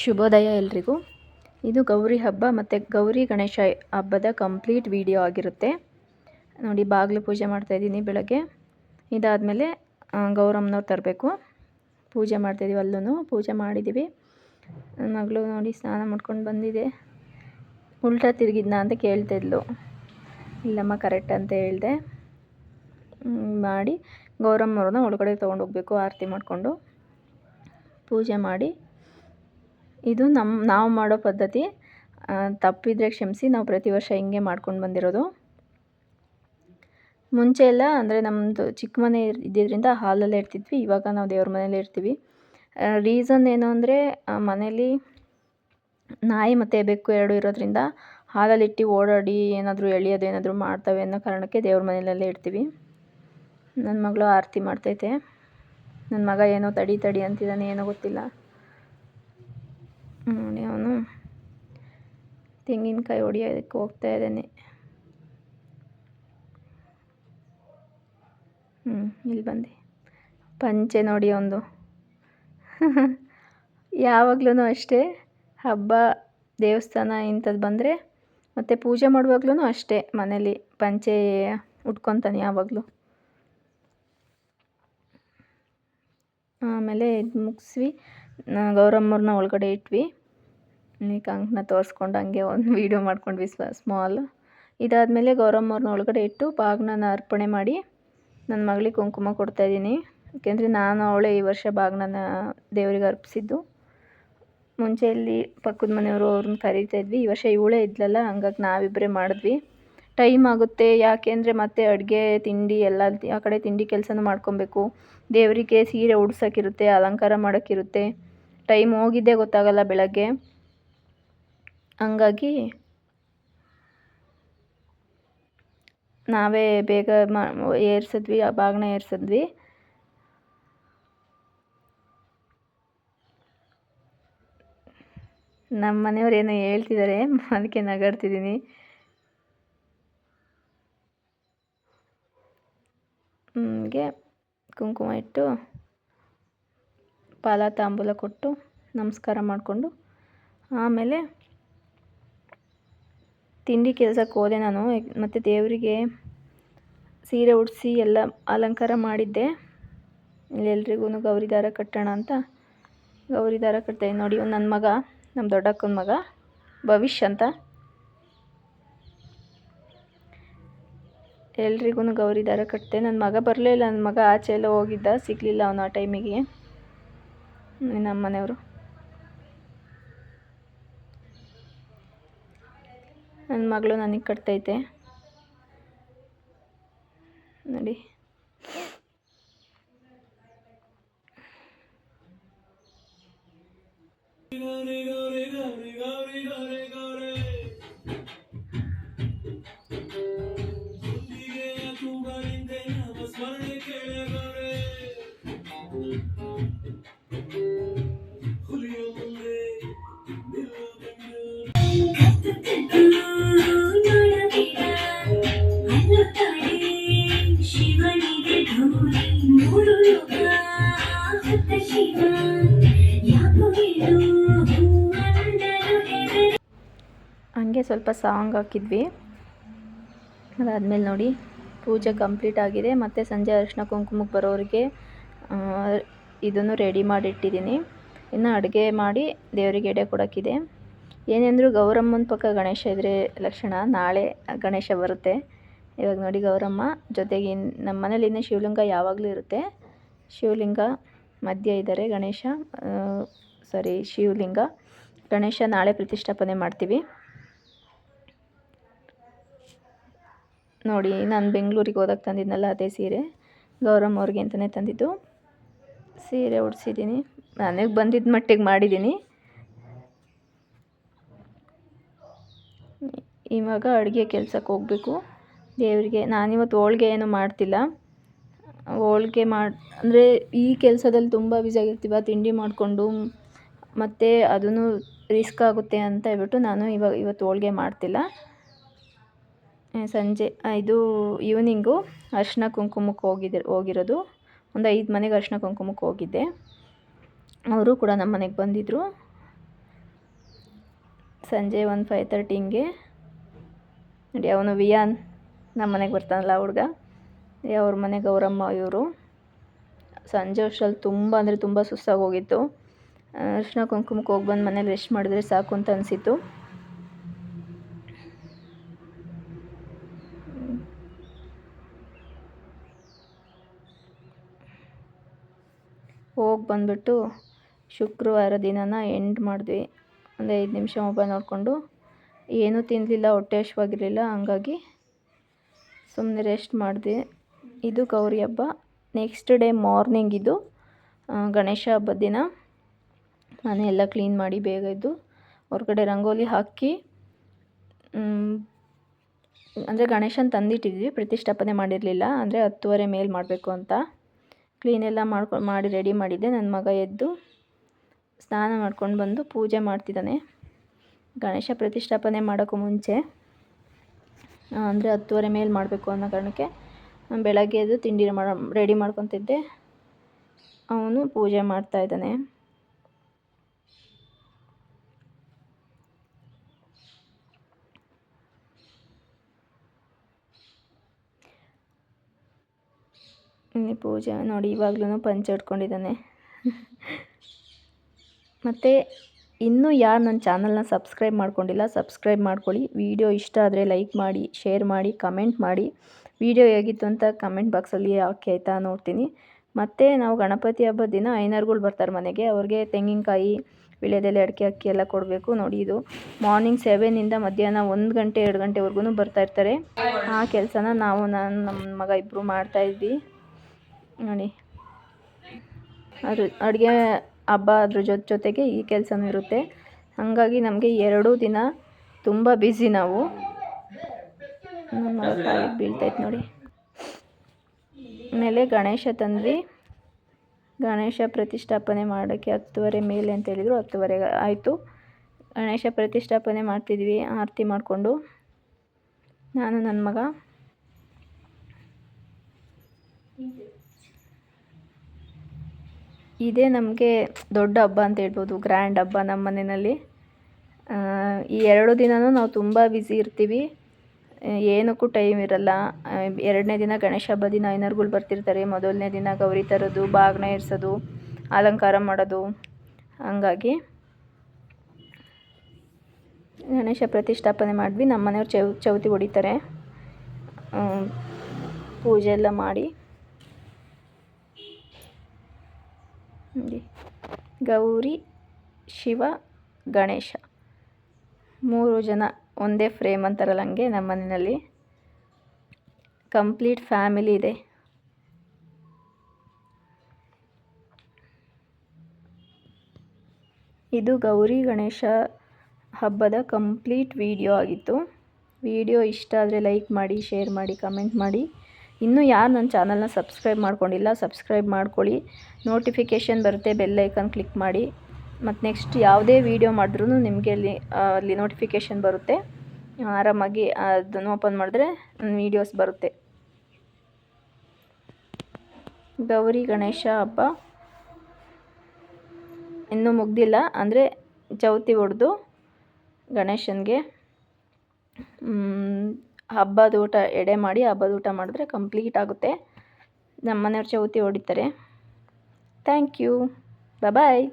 ಶುಭೋದಯ ಎಲ್ರಿಗೂ. ಇದು ಗೌರಿ ಹಬ್ಬ ಮತ್ತು ಗೌರಿ ಗಣೇಶ ಹಬ್ಬದ ಕಂಪ್ಲೀಟ್ ವಿಡಿಯೋ ಆಗಿರುತ್ತೆ. ನೋಡಿ, ಬಾಗಿಲು ಪೂಜೆ ಮಾಡ್ತಾಯಿದ್ದೀನಿ ಬೆಳಗ್ಗೆ. ಇದಾದಮೇಲೆ ಗೌರಮ್ಮನವ್ರು ತರಬೇಕು. ಪೂಜೆ ಮಾಡ್ತಾಯಿದ್ದೀವಿ ಅಲ್ಲೂ ಪೂಜೆ ಮಾಡಿದ್ದೀವಿ ನನ್ನ ಮಗಳು ನೋಡಿ, ಸ್ನಾನ ಮಾಡ್ಕೊಂಡು ಬಂದಿದೆ. ಉಲ್ಟಾ ತಿರುಗಿದ್ನ ಅಂತ ಕೇಳ್ತಾಯಿದ್ಲು ಇಲ್ಲಮ್ಮ ಕರೆಕ್ಟ್ ಅಂತ ಹೇಳಿದೆ. ಮಾಡಿ ಗೌರಮ್ಮವ್ರನ್ನ ಒಳಗಡೆ ತೊಗೊಂಡೋಗ್ಬೇಕು, ಆರತಿ ಮಾಡಿಕೊಂಡು. ಪೂಜೆ ಮಾಡಿ ಇದು ನಮ್ಮ ನಾವು ಮಾಡೋ ಪದ್ಧತಿ. ತಪ್ಪಿದರೆ ಕ್ಷಮಿಸಿ, ನಾವು ಪ್ರತಿ ವರ್ಷ ಹಿಂಗೆ ಮಾಡ್ಕೊಂಡು ಬಂದಿರೋದು. ಮುಂಚೆ ಎಲ್ಲ ಅಂದರೆ ನಮ್ಮದು ಚಿಕ್ಕ ಮನೆ ಇದ್ದಿದ್ದರಿಂದ ಹಾಲಲ್ಲೇ ಇರ್ತಿದ್ವಿ, ಇವಾಗ ನಾವು ದೇವ್ರ ಮನೇಲೇ ಇರ್ತೀವಿ. ರೀಸನ್ ಏನು ಅಂದರೆ ಮನೇಲಿ ನಾಯಿ ಮತ್ತು ಬೆಕ್ಕು ಎರಡು ಇರೋದ್ರಿಂದ ಹಾಲಲ್ಲಿಟ್ಟು ಓಡಾಡಿ ಏನಾದರೂ ಎಳಿಯೋದು, ಏನಾದರೂ ಮಾಡ್ತವೆ ಅನ್ನೋ ಕಾರಣಕ್ಕೆ ದೇವ್ರ ಮನೆಯಲ್ಲೇ ಇರ್ತೀವಿ. ನನ್ನ ಮಗಳು ಆರತಿ ಮಾಡ್ತೈತೆ. ನನ್ನ ಮಗ ಏನೋ ತಡಿ ತಡಿ ಅಂತಿದ್ದಾನೆ ಏನೋ ಗೊತ್ತಿಲ್ಲ. ನೋಡಿ ಅವನು ತೆಂಗಿನಕಾಯಿ ಹೊಡಿಯೋದಕ್ಕೆ ಹೋಗ್ತಾ ಇದ್ದಾನೆ. ಹ್ಞೂ ಇಲ್ಲಿ ಬಂದೆ. ಪಂಚೆ ನೋಡಿ ಒಂದು ಯಾವಾಗ್ಲೂ ಅಷ್ಟೇ, ಹಬ್ಬ, ದೇವಸ್ಥಾನ ಇಂಥದ್ದು ಬಂದರೆ ಮತ್ತು ಪೂಜೆ ಮಾಡುವಾಗ್ಲೂ ಅಷ್ಟೇ ಮನೇಲಿ ಪಂಚೆ ಉಟ್ಕೊತಾನೆ ಯಾವಾಗಲೂ. ಆಮೇಲೆ ಇದು ಮುಗಿಸ್ವಿ. ಗೌರಮ್ಮವ್ರನ್ನ ಒಳಗಡೆ ಇಟ್ವಿ. ಈ ಕಂಕಣ ತೋರಿಸ್ಕೊಂಡು ಹಂಗೆ ಒಂದು ವೀಡಿಯೋ ಮಾಡ್ಕೊಂಡ್ವಿ ಸ್ವ ಸ್ಮಾಲ್ ಇದಾದಮೇಲೆ ಗೌರಮ್ಮವ್ರನ್ನ ಒಳಗಡೆ ಇಟ್ಟು ಬಾಗ್ನನ ಅರ್ಪಣೆ ಮಾಡಿ ನನ್ನ ಮಗಳಿಗೆ ಕುಂಕುಮ ಕೊಡ್ತಾಯಿದ್ದೀನಿ ಯಾಕೆಂದರೆ ನಾನು ಅವಳೇ ಈ ವರ್ಷ ಬಾಗ್ನನ ದೇವರಿಗೆ ಅರ್ಪಿಸಿದ್ದು. ಮುಂಚೆ ಇಲ್ಲಿ ಪಕ್ಕದ ಮನೆಯವರು ಅವ್ರನ್ನ ಕರೀತಾ ಇದ್ವಿ. ಈ ವರ್ಷ ಇವಳೇ ಇದ್ಲಲ್ಲ, ಹಂಗಾಗಿ ನಾವಿಬ್ಬರೇ ಮಾಡಿದ್ವಿ. ಟೈಮ್ ಆಗುತ್ತೆ. ಯಾಕೆಂದರೆ ಮತ್ತೆ ಅಡುಗೆ, ತಿಂಡಿ ಎಲ್ಲ, ಆ ಕಡೆ ತಿಂಡಿ ಕೆಲಸನೂ ಮಾಡ್ಕೊಬೇಕು. ದೇವರಿಗೆ ಸೀರೆ ಉಡ್ಸೋಕ್ಕಿರುತ್ತೆ ಅಲಂಕಾರ ಮಾಡೋಕ್ಕಿರುತ್ತೆ ಟೈಮ್ ಹೋಗಿದ್ದೇ ಗೊತ್ತಾಗಲ್ಲ ಬೆಳಗ್ಗೆ. ಹಂಗಾಗಿ ನಾವೇ ಬೇಗ ಮಾ, ಏರ್ಸಿದ್ವಿ, ಆ ಬಾಗಿನ ಏರ್ಸಿದ್ವಿ. ನಮ್ಮ ಮನೆಯವ್ರು ಏನೋ ಹೇಳ್ತಿದ್ದಾರೆ ಅದಕ್ಕೆ ನಗಾಡ್ತಿದ್ದೀನಿ ಹಂಗೆ ಕುಂಕುಮ ಇಟ್ಟು ಫಲ ತಾಂಬೂಲ ಕೊಟ್ಟು ನಮಸ್ಕಾರ ಮಾಡಿಕೊಂಡು ಆಮೇಲೆ ತಿಂಡಿ ಕೆಲಸಕ್ಕೆ ಹೋದೆ ನಾನು. ಮತ್ತು ದೇವರಿಗೆ ಸೀರೆ ಉಡಿಸಿ ಎಲ್ಲ ಅಲಂಕಾರ ಮಾಡಿದ್ದೆ. ಎಲ್ರಿಗೂ ಗೌರಿ ದಾರ ಕಟ್ಟೋಣ ಅಂತ. ಗೌರಿ ದಾರ ಕಟ್ತಾಯಿದ್ದೀನಿ ನೋಡಿ ನನ್ನ ಮಗ ನಮ್ಮ ದೊಡ್ಡಕ್ಕನ ಮಗ ಭವಿಷ್ ಅಂತ. ಎಲ್ರಿಗೂ ಗೌರಿ ದಾರ ಕಟ್ಟಿದೆ ನನ್ನ ಮಗ ಬರಲೇ ಇಲ್ಲ. ನನ್ನ ಮಗ ಆಚೆ ಎಲ್ಲ ಹೋಗಿದ್ದ, ಸಿಗಲಿಲ್ಲ ಅವನು ಆ ಟೈಮಿಗೆ ನಮ್ಮ ಮನೆಯವರು ನನ್ನ ಮಗಳು ನನಗೆ ಕಟ್ತೈತೆ. ನೋಡಿ. ಹಂಗೆ ಸ್ವಲ್ಪ ಸಾಂಗ್ ಹಾಕಿದ್ವಿ. ಅದಾದಮೇಲೆ ನೋಡಿ, ಪೂಜೆ ಕಂಪ್ಲೀಟ್ ಆಗಿದೆ. ಮತ್ತು ಸಂಜೆ ಅರಿಶಿನ ಕುಂಕುಮಕ್ಕೆ ಬರೋರಿಗೆ ಇದನ್ನು ರೆಡಿ ಮಾಡಿಟ್ಟಿದ್ದೀನಿ. ಇನ್ನು ಅಡುಗೆ ಮಾಡಿ ದೇವರಿಗೆ ಎಡೆ ಕೊಡೋಕ್ಕಿದೆ. ಏನೆಂದರೂ ಗೌರಮ್ಮನ ಪಕ್ಕ ಗಣೇಶ ಇದ್ರೆ ಲಕ್ಷಣ, ನಾಳೆ ಗಣೇಶ ಬರುತ್ತೆ. ಇವಾಗ ನೋಡಿ ಗೌರಮ್ಮ, ಜೊತೆಗೆ ನಮ್ಮ ಮನೇಲಿ ಇನ್ನೂ ಶಿವಲಿಂಗ ಯಾವಾಗಲೂ ಇರುತ್ತೆ. ಶಿವಲಿಂಗ ಮಧ್ಯ ಇದ್ದಾರೆ ಗಣೇಶ ಸಾರಿ ಶಿವಲಿಂಗ. ಗಣೇಶ ನಾಳೆ ಪ್ರತಿಷ್ಠಾಪನೆ ಮಾಡ್ತೀವಿ. ನೋಡಿ, ನಾನು ಬೆಂಗಳೂರಿಗೆ ಹೋದಾಗ ತಂದಿದ್ನಲ್ಲ ಅದೇ ಸೀರೆ. ಗೌರಮ್ಮ ಅವ್ರಿಗೆ ಅಂತಲೇ ತಂದಿದ್ದು. ಸೀರೆ ಉಡ್ಸಿದ್ದೀನಿ ನನಗೆ ಬಂದಿದ್ದ ಮಟ್ಟಿಗೆ ಮಾಡಿದ್ದೀನಿ ಇವಾಗ ಅಡುಗೆ ಕೆಲ್ಸಕ್ಕೆ ಹೋಗಬೇಕು. ದೇವರಿಗೆ ನಾನು ಇವತ್ತು ಹೋಳ್ಗೆ ಏನು ಮಾಡ್ತಿಲ್ಲ. ಹೋಳ್ಗೆ ಮಾಡಿ, ಅಂದರೆ ಈ ಕೆಲಸದಲ್ಲಿ ತುಂಬ ಆಗಿರ್ತೀವ, ತಿಂಡಿ ಮಾಡಿಕೊಂಡು, ಮತ್ತು ಅದೂ ರಿಸ್ಕ್ ಆಗುತ್ತೆ ಅಂತ ಹೇಳ್ಬಿಟ್ಟು ನಾನು ಇವಾಗ ಇವತ್ತು ಹೋಳ್ಗೆ ಮಾಡ್ತಿಲ್ಲ. ಸಂಜೆ, ಇದು ಈವ್ನಿಂಗು ಅರ್ಶಿನ ಕುಂಕುಮಕ್ಕೆ ಹೋಗಿದ್ದೆ ಹೋಗಿರೋದು. ಒಂದು ಐದು ಮನೆಗೆ ಅರ್ಶಿನ ಕುಂಕುಮಕ್ಕೆ ಹೋಗಿದ್ದೆ. ಅವರು ಕೂಡ ನಮ್ಮ ಮನೆಗೆ ಬಂದಿದ್ದರು ಸಂಜೆ ಒಂದು ಫೈವ್ ತರ್ಟಿ ಹಿಂಗೆ ನೋಡಿ, ಅವನು ವಿಯಾನ್. ನಮ್ಮ ಮನೆಗೆ ಬರ್ತಾನಲ್ಲ ಹುಡುಗ. ಅವ್ರ ಮನೆ ಗೌರಮ್ಮ ಇವರು. ಸಂಜೆ ಅಷ್ಟರಲ್ಲಿ ತುಂಬ ಅಂದರೆ ತುಂಬ ಸುಸ್ತಾಗಿ ಹೋಗಿತ್ತು. ಅರ್ಶಿನ ಕುಂಕುಮಕ್ಕೆ ಹೋಗಿ ಬಂದು ಮನೇಲಿ ರೆಸ್ಟ್ ಮಾಡಿದ್ರೆ ಸಾಕು ಅಂತ ಅನಿಸಿತ್ತು. ಹೋಗಿ ಬಂದುಬಿಟ್ಟು ಶುಕ್ರವಾರ ದಿನನ ಎಂಡ್ ಮಾಡಿದ್ವಿ. ಒಂದು ಐದು ನಿಮಿಷ ಮೊಬೈಲ್ ನೋಡಿಕೊಂಡು. ಏನೂ ತಿನ್ನಲಿಲ್ಲ ಹೊಟ್ಟೆ ಹಶ್ವಾಗಿರಲಿಲ್ಲ ಹಂಗಾಗಿ ಸುಮ್ಮನೆ ರೆಸ್ಟ್ ಮಾಡಿದೆ. ಇದು ಗೌರಿ ಹಬ್ಬ. ನೆಕ್ಸ್ಟ್ ಡೇ ಮಾರ್ನಿಂಗ್ ಇದು ಗಣೇಶ ಹಬ್ಬದ ದಿನ. ಮನೆ ಎಲ್ಲ ಕ್ಲೀನ್ ಮಾಡಿ ಬೇಗ ಇದ್ದು ಹೊರಗಡೆ ರಂಗೋಲಿ ಹಾಕಿ ಅಂದರೆ ಗಣೇಶನ ತಂದಿಟ್ಟಿದ್ವಿ, ಪ್ರತಿಷ್ಠಾಪನೆ ಮಾಡಿರಲಿಲ್ಲ, ಅಂದರೆ ಹತ್ತುವರೆ ಮೇಲೆ ಮಾಡಬೇಕು ಅಂತ. ಕ್ಲೀನೆಲ್ಲ ಮಾಡ್ಕೊ, ಮಾಡಿ ರೆಡಿ ಮಾಡಿದ್ದೆ. ನನ್ನ ಮಗ ಎದ್ದು ಸ್ನಾನ ಮಾಡ್ಕೊಂಡು ಬಂದು ಪೂಜೆ ಮಾಡ್ತಿದ್ದಾನೆ ಗಣೇಶ ಪ್ರತಿಷ್ಠಾಪನೆ ಮಾಡೋಕ್ಕೂ ಮುಂಚೆ. ಅಂದರೆ ಹತ್ತುವರೆ ಮೇಲೆ ಮಾಡಬೇಕು ಅನ್ನೋ ಕಾರಣಕ್ಕೆ ಬೆಳಗ್ಗೆ ಎದ್ದು ತಿಂಡಿ ಮಾಡೋ ರೆಡಿ ಮಾಡ್ಕೊತಿದ್ದೆ. ಅವನು ಪೂಜೆ ಮಾಡ್ತಾ ಇದ್ದಾನೆ. ಇಲ್ಲಿ ಪೂಜೆ ನೋಡಿ ಇವಾಗ್ಲೂ ಪಂಚ ಉಟ್ಕೊಂಡಿದ್ದಾನೆ ಮತ್ತು ಇನ್ನೂ ಯಾರು ನನ್ನ ಚಾನಲ್ನ ಸಬ್ಸ್ಕ್ರೈಬ್ ಮಾಡ್ಕೊಂಡಿಲ್ಲ, ಸಬ್ಸ್ಕ್ರೈಬ್ ಮಾಡ್ಕೊಳ್ಳಿ. ವಿಡಿಯೋ ಇಷ್ಟ ಆದರೆ ಲೈಕ್ ಮಾಡಿ, ಶೇರ್ ಮಾಡಿ, ಕಮೆಂಟ್ ಮಾಡಿ. ವಿಡಿಯೋ ಹೇಗಿತ್ತು ಅಂತ ಕಮೆಂಟ್ ಬಾಕ್ಸಲ್ಲಿ ಯಾಕೆ ಆಯ್ತಾ ನೋಡ್ತೀನಿ. ಮತ್ತು ನಾವು ಗಣಪತಿ ಹಬ್ಬದ ದಿನ ಐನರ್ಗಳು ಬರ್ತಾರೆ ಮನೆಗೆ. ಅವ್ರಿಗೆ ತೆಂಗಿನಕಾಯಿ, ವಿಳ್ಯದೆಲೆ, ಅಡಿಕೆ, ಅಕ್ಕಿ ಎಲ್ಲ ಕೊಡಬೇಕು. ನೋಡಿ ಇದು ಮಾರ್ನಿಂಗ್ ಸೆವೆನಿಂದ ಮಧ್ಯಾಹ್ನ ಒಂದು ಗಂಟೆ, ಎರಡು ಗಂಟೆವರೆಗೂ ಬರ್ತಾ ಇರ್ತಾರೆ. ಆ ಕೆಲಸನ ನಾವು ನಾನು ನಮ್ಮ ಮಗ ಇಬ್ಬರು ಮಾಡ್ತಾಯಿದ್ವಿ ನೋಡಿ. ಅದು ಅಡುಗೆ ಹಬ್ಬ ಅದ್ರ ಜೊತೆ ಜೊತೆಗೆ ಈ ಕೆಲಸನೂ ಇರುತ್ತೆ. ಹಾಗಾಗಿ ನಮಗೆ ಎರಡೂ ದಿನ ತುಂಬ ಬ್ಯುಸಿ ನಾವು. ನಮ್ಮ ಕಾಲಿಗೆ ಬೀಳ್ತೈತೆ ನೋಡಿ. ಆಮೇಲೆ ಗಣೇಶ ತಂದ್ವಿ. ಗಣೇಶ ಪ್ರತಿಷ್ಠಾಪನೆ ಮಾಡೋಕ್ಕೆ ಹತ್ತುವರೆ ಮೇಲೆ ಅಂತ ಹೇಳಿದರು ಹತ್ತುವರೆಗೆ ಆಯಿತು. ಗಣೇಶ ಪ್ರತಿಷ್ಠಾಪನೆ ಮಾಡ್ತಿದ್ವಿ ಆರತಿ ಮಾಡಿಕೊಂಡು. ನಾನು ನನ್ನ ಮಗ. ಇದೇ ನಮಗೆ ದೊಡ್ಡ ಹಬ್ಬ ಅಂತ ಹೇಳ್ಬೋದು ಗ್ರ್ಯಾಂಡ್ ಹಬ್ಬ ನಮ್ಮ ಮನೆಯಲ್ಲಿ. ಈ ಎರಡು ದಿನವೂ ನಾವು ತುಂಬ ಬ್ಯುಸಿ ಇರ್ತೀವಿ. ಏನಕ್ಕೂ ಟೈಮ್ ಇರಲ್ಲ. ಎರಡನೇ ದಿನ ಗಣೇಶ ಹಬ್ಬ ದಿನ ಐನರ್ಗಳು ಬರ್ತಿರ್ತಾರೆ. ಮೊದಲನೇ ದಿನ ಗೌರಿ ತರೋದು ಬಾಗಿನ ಇರಿಸೋದು ಅಲಂಕಾರ ಮಾಡೋದು. ಹಂಗಾಗಿ ಗಣೇಶ ಪ್ರತಿಷ್ಠಾಪನೆ ಮಾಡಿದ್ವಿ ನಮ್ಮ ಮನೆಯವ್ರು ಚೌ, ಚೌತಿ ಹೊಡಿತಾರೆ. ಪೂಜೆ ಎಲ್ಲ ಮಾಡಿ. ಗೌರಿ, ಶಿವ, ಗಣೇಶ. ಮೂರು ಜನ ಒಂದೇ ಫ್ರೇಮ್ ಅಂತಾರಲ್ಲ ಹಂಗೆ ನಮ್ಮ ಮನೆಯಲ್ಲಿ. ಕಂಪ್ಲೀಟ್ ಫ್ಯಾಮಿಲಿ ಇದೆ. ಇದು ಗೌರಿ, ಗಣೇಶ ಹಬ್ಬದ ಕಂಪ್ಲೀಟ್ ವಿಡಿಯೋ ಆಗಿತ್ತು. ವಿಡಿಯೋ ಇಷ್ಟ ಆದರೆ ಲೈಕ್ ಮಾಡಿ, ಶೇರ್ ಮಾಡಿ, ಕಮೆಂಟ್ ಮಾಡಿ. ಇನ್ನೂ ಯಾರು ನನ್ನ ಚಾನಲ್ನ ಸಬ್ಸ್ಕ್ರೈಬ್ ಮಾಡ್ಕೊಂಡಿಲ್ಲ, ಸಬ್ಸ್ಕ್ರೈಬ್ ಮಾಡ್ಕೊಳ್ಳಿ. ನೋಟಿಫಿಕೇಷನ್ ಬರುತ್ತೆ ಬೆಲ್ ಐಕನ್ ಕ್ಲಿಕ್ ಮಾಡಿ. ಮತ್ತು ನೆಕ್ಸ್ಟ್ ಯಾವುದೇ ವೀಡಿಯೋ ಮಾಡಿದ್ರೂ ನಿಮಗೆ ಅಲ್ಲಿ ಅಲ್ಲಿ ನೋಟಿಫಿಕೇಷನ್ ಬರುತ್ತೆ. ಆರಾಮಾಗಿ ಅದನ್ನು ಓಪನ್ ಮಾಡಿದ್ರೆ ವೀಡಿಯೋಸ್ ಬರುತ್ತೆ. ಗೌರಿ ಗಣೇಶ ಹಬ್ಬ. ಇನ್ನೂ ಮುಗ್ದಿಲ್ಲ, ಅಂದರೆ ಚೌತಿ ಹೊಡೆದು ಗಣೇಶನಿಗೆ ಹಬ್ಬದ ಊಟ ಎಡೆ ಮಾಡಿ ಹಬ್ಬದ ಊಟ ಮಾಡಿದ್ರೆ ಕಂಪ್ಲೀಟ್ ಆಗುತ್ತೆ. ನಮ್ಮ ಮನೆಯವ್ರು ಚೌತಿ ಹೊಡಿತಾರೆ. Thank you. ಬಾಯ್